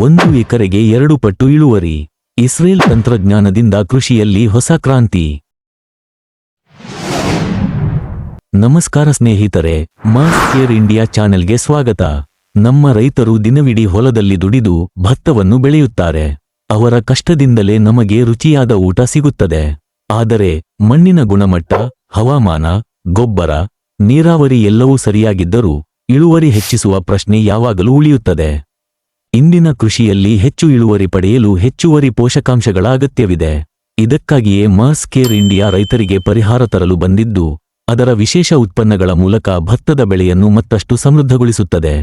ಒಂದು ಎಕರೆಗೆ ಎರಡು ಪಟ್ಟು ಇಳುವರಿ. ಇಸ್ರೇಲ್ ತಂತ್ರಜ್ಞಾನದಿಂದ ಕೃಷಿಯಲ್ಲಿ ಹೊಸ ಕ್ರಾಂತಿ. ನಮಸ್ಕಾರ ಸ್ನೇಹಿತರೆ, ಮಾಸ್ ಕೇರ್ ಇಂಡಿಯಾ ಚಾನೆಲ್ಗೆ ಸ್ವಾಗತ. ನಮ್ಮ ರೈತರು ದಿನವಿಡೀ ಹೊಲದಲ್ಲಿ ದುಡಿದು ಭತ್ತವನ್ನು ಬೆಳೆಯುತ್ತಾರೆ. ಅವರ ಕಷ್ಟದಿಂದಲೇ ನಮಗೆ ರುಚಿಯಾದ ಊಟ ಸಿಗುತ್ತದೆ. ಆದರೆ, ಮಣ್ಣಿನ ಗುಣಮಟ್ಟ, ಹವಾಮಾನ, ಗೊಬ್ಬರ, ನೀರಾವರಿ ಎಲ್ಲವೂ ಸರಿಯಾಗಿದ್ದರೂ ಇಳುವರಿ ಹೆಚ್ಚಿಸುವ ಪ್ರಶ್ನೆ ಯಾವಾಗಲೂ ಉಳಿಯುತ್ತದೆ. ಇಂದಿನ ಕೃಷಿಯಲ್ಲಿ ಹೆಚ್ಚು ಇಳುವರಿ ಪಡೆಯಲು ಹೆಚ್ಚುವರಿ ಪೋಷಕಾಂಶಗಳ ಅಗತ್ಯವಿದೆ. ಇದಕ್ಕಾಗಿಯೇ ಮಾಸ್ ಕೇರ್ ಇಂಡಿಯಾ ರೈತರಿಗೆ ಪರಿಹಾರ ತರಲು ಬಂದಿದ್ದು, ಅದರ ವಿಶೇಷ ಉತ್ಪನ್ನಗಳ ಮೂಲಕ ಭತ್ತದ ಬೆಳೆಯನ್ನು ಮತ್ತಷ್ಟು ಸಮೃದ್ಧಗೊಳಿಸುತ್ತದೆ.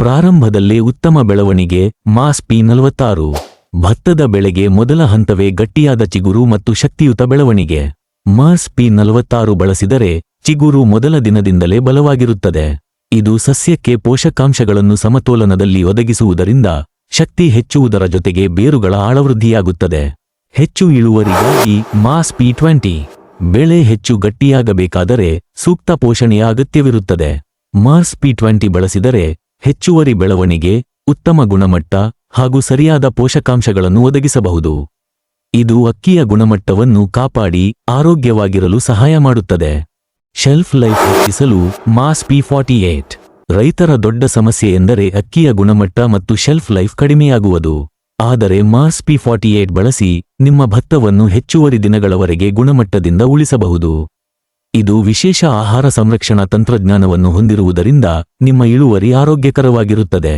ಪ್ರಾರಂಭದಲ್ಲೇ ಉತ್ತಮ ಬೆಳವಣಿಗೆ ಮಾಸ್ ಪಿ ನಲವತ್ತಾರು. ಭತ್ತದ ಬೆಳೆಗೆ ಮೊದಲ ಹಂತವೇ ಗಟ್ಟಿಯಾದ ಚಿಗುರು ಮತ್ತು ಶಕ್ತಿಯುತ ಬೆಳವಣಿಗೆ. ಮಾಸ್ ಪಿ ನಲವತ್ತಾರು ಬಳಸಿದರೆ ಚಿಗುರು ಮೊದಲ ದಿನದಿಂದಲೇ ಬಲವಾಗಿರುತ್ತದೆ. ಇದು ಸಸ್ಯಕ್ಕೆ ಪೋಷಕಾಂಶಗಳನ್ನು ಸಮತೋಲನದಲ್ಲಿ ಒದಗಿಸುವುದರಿಂದ ಶಕ್ತಿ ಹೆಚ್ಚುವುದರ ಜೊತೆಗೆ ಬೇರುಗಳ ಆಳವೃದ್ಧಿಯಾಗುತ್ತದೆ. ಹೆಚ್ಚು ಇಳುವರಿಗಾಗಿ ಮಾಸ್ ಪಿ ಟ್ವೆಂಟಿ, ಬೆಳೆ ಹೆಚ್ಚು ಗಟ್ಟಿಯಾಗಬೇಕಾದರೆ ಸೂಕ್ತ ಪೋಷಣೆಯ ಅಗತ್ಯವಿರುತ್ತದೆ. ಮಾಸ್ ಪಿ ಟ್ವೆಂಟಿ ಬಳಸಿದರೆ ಹೆಚ್ಚುವರಿ ಬೆಳವಣಿಗೆ, ಉತ್ತಮ ಗುಣಮಟ್ಟ ಹಾಗೂ ಸರಿಯಾದ ಪೋಷಕಾಂಶಗಳನ್ನು ಒದಗಿಸಬಹುದು. ಇದು ಅಕ್ಕಿಯ ಗುಣಮಟ್ಟವನ್ನು ಕಾಪಾಡಿ ಆರೋಗ್ಯವಾಗಿರಲು ಸಹಾಯ ಮಾಡುತ್ತದೆ. ಶೆಲ್ಫ್ ಲೈಫ್ ಹೆಚ್ಚಿಸಲು ಮಾಸ್ ಪಿ ಫಾರ್ಟಿ ಏಟ್. ರೈತರ ದೊಡ್ಡ ಸಮಸ್ಯೆ ಎಂದರೆ ಅಕ್ಕಿಯ ಗುಣಮಟ್ಟ ಮತ್ತು ಶೆಲ್ಫ್ ಲೈಫ್ ಕಡಿಮೆಯಾಗುವುದು. ಆದರೆ ಮಾಸ್ ಪಿ ಫಾರ್ಟಿ ಏಟ್ ಬಳಸಿ ನಿಮ್ಮ ಭತ್ತವನ್ನು ಹೆಚ್ಚುವರಿ ದಿನಗಳವರೆಗೆ ಗುಣಮಟ್ಟದಿಂದ ಉಳಿಸಬಹುದು. ಇದು ವಿಶೇಷ ಆಹಾರ ಸಂರಕ್ಷಣಾ ತಂತ್ರಜ್ಞಾನವನ್ನು ಹೊಂದಿರುವುದರಿಂದ ನಿಮ್ಮ ಇಳುವರಿ ಆರೋಗ್ಯಕರವಾಗಿರುತ್ತದೆ.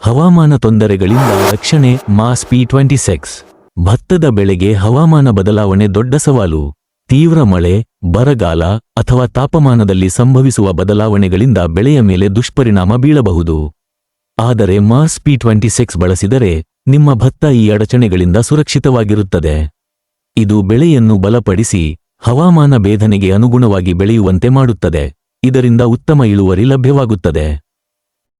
ಹವಾಮಾನ ತೊಂದರೆಗಳಿಂದ ರಕ್ಷಣೆ ಮಾಸ್ ಪಿ ಟ್ವೆಂಟಿ ಸಿಕ್ಸ್. ಭತ್ತದ ಬೆಳೆಗೆ ಹವಾಮಾನ ಬದಲಾವಣೆ ದೊಡ್ಡ ಸವಾಲು. ತೀವ್ರ ಮಳೆ, ಬರಗಾಲ ಅಥವಾ ತಾಪಮಾನದಲ್ಲಿ ಸಂಭವಿಸುವ ಬದಲಾವಣೆಗಳಿಂದ ಬೆಳೆಯ ಮೇಲೆ ದುಷ್ಪರಿಣಾಮ ಬೀಳಬಹುದು. ಆದರೆ ಮಾಸ್ ಪಿ ಟ್ವೆಂಟಿ ಸಿಕ್ಸ್ ಬಳಸಿದರೆ ನಿಮ್ಮ ಭತ್ತ ಈ ಅಡಚಣೆಗಳಿಂದ ಸುರಕ್ಷಿತವಾಗಿರುತ್ತದೆ. ಇದು ಬೆಳೆಯನ್ನು ಬಲಪಡಿಸಿ ಹವಾಮಾನ ಭೇದನೆಗೆ ಅನುಗುಣವಾಗಿ ಬೆಳೆಯುವಂತೆ ಮಾಡುತ್ತದೆ. ಇದರಿಂದ ಉತ್ತಮ ಇಳುವರಿ ಲಭ್ಯವಾಗುತ್ತದೆ.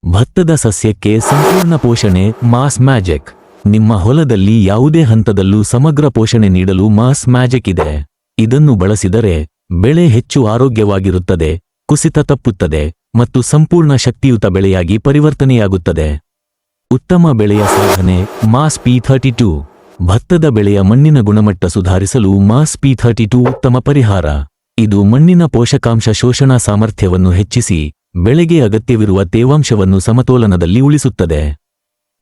ಭತ್ತದ ಸಸ್ಯಕ್ಕೆ ಸಂಪೂರ್ಣ ಪೋಷಣೆ ಮಾಸ್ ಮ್ಯಾಜಿಕ್. ನಿಮ್ಮ ಹೊಲದಲ್ಲಿ ಯಾವುದೇ ಹಂತದಲ್ಲೂ ಸಮಗ್ರ ಪೋಷಣೆ ನೀಡಲು ಮಾಸ್ ಮ್ಯಾಜಿಕ್ ಇದೆ. ಇದನ್ನು ಬಳಸಿದರೆ ಬೆಳೆ ಹೆಚ್ಚು ಆರೋಗ್ಯವಾಗಿರುತ್ತದೆ, ಕುಸಿತ ತಪ್ಪುತ್ತದೆ ಮತ್ತು ಸಂಪೂರ್ಣ ಶಕ್ತಿಯುತ ಬೆಳೆಯಾಗಿ ಪರಿವರ್ತನೆಯಾಗುತ್ತದೆ. ಉತ್ತಮ ಬೆಳೆಯ ಸಾಧನೆ ಮಾಸ್ ಪಿ ಥರ್ಟಿ ಟೂ. ಭತ್ತದ ಬೆಳೆಯ ಮಣ್ಣಿನ ಗುಣಮಟ್ಟ ಸುಧಾರಿಸಲು ಮಾಸ್ ಪಿ ಥರ್ಟಿ ಟೂ ಉತ್ತಮ ಪರಿಹಾರ. ಇದು ಮಣ್ಣಿನ ಪೋಷಕಾಂಶ ಶೋಷಣಾ ಸಾಮರ್ಥ್ಯವನ್ನು ಹೆಚ್ಚಿಸಿ ಬೆಳೆಗೆ ಅಗತ್ಯವಿರುವ ತೇವಾಂಶವನ್ನು ಸಮತೋಲನದಲ್ಲಿ ಉಳಿಸುತ್ತದೆ.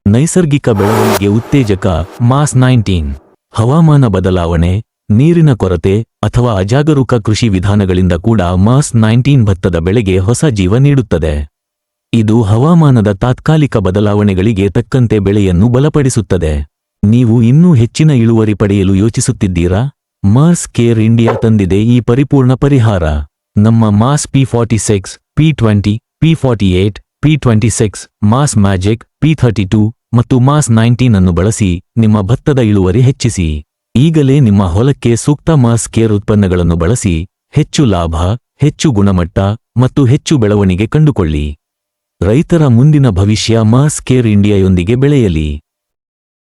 ನೈಸರ್ಗಿಕ ಬೆಳವಣಿಗೆ ಉತ್ತೇಜಕ ಮಾಸ್ ನೈನ್ಟೀನ್. ಹವಾಮಾನ ಬದಲಾವಣೆ ನೀರಿನ ಕೊರತೆ ಅಥವಾ ಅಜಾಗರೂಕ ಕೃಷಿ ವಿಧಾನಗಳಿಂದ ಕೂಡ ಮಾಸ್ ನೈನ್ಟೀನ್ ಭತ್ತದ ಬೆಳೆಗೆ ಹೊಸ ಜೀವ ನೀಡುತ್ತದೆ. ಇದು ಹವಾಮಾನದ ತಾತ್ಕಾಲಿಕ ಬದಲಾವಣೆಗಳಿಗೆ ತಕ್ಕಂತೆ ಬೆಳೆಯನ್ನು ಬಲಪಡಿಸುತ್ತದೆ. ನೀವು ಇನ್ನೂ ಹೆಚ್ಚಿನ ಇಳುವರಿ ಪಡೆಯಲು ಯೋಚಿಸುತ್ತಿದ್ದೀರಾ? ಮಾಸ್ ಕೇರ್ ಇಂಡಿಯಾ ತಂದಿದೆ ಈ ಪರಿಪೂರ್ಣ ಪರಿಹಾರ. ನಮ್ಮ Mass P forty six, P twenty, P forty eight, P twenty six Mass magic, P thirty two ಮತ್ತು ಮಾಸ್ ನೈನ್ಟೀನ್ ಅನ್ನು ಬಳಸಿ ನಿಮ್ಮ ಭತ್ತದ ಇಳುವರಿ ಹೆಚ್ಚಿಸಿ. ಈಗಲೇ ನಿಮ್ಮ ಹೊಲಕ್ಕೆ ಸೂಕ್ತ ಮಾಸ್ ಕೇರ್ ಉತ್ಪನ್ನಗಳನ್ನು ಬಳಸಿ ಹೆಚ್ಚು ಲಾಭ, ಹೆಚ್ಚು ಗುಣಮಟ್ಟ ಮತ್ತು ಹೆಚ್ಚು ಬೆಳವಣಿಗೆ ಕಂಡುಕೊಳ್ಳಿ. ರೈತರ ಮುಂದಿನ ಭವಿಷ್ಯ ಮಾಸ್ ಕೇರ್ ಇಂಡಿಯಾಯೊಂದಿಗೆ ಬೆಳೆಯಲಿ.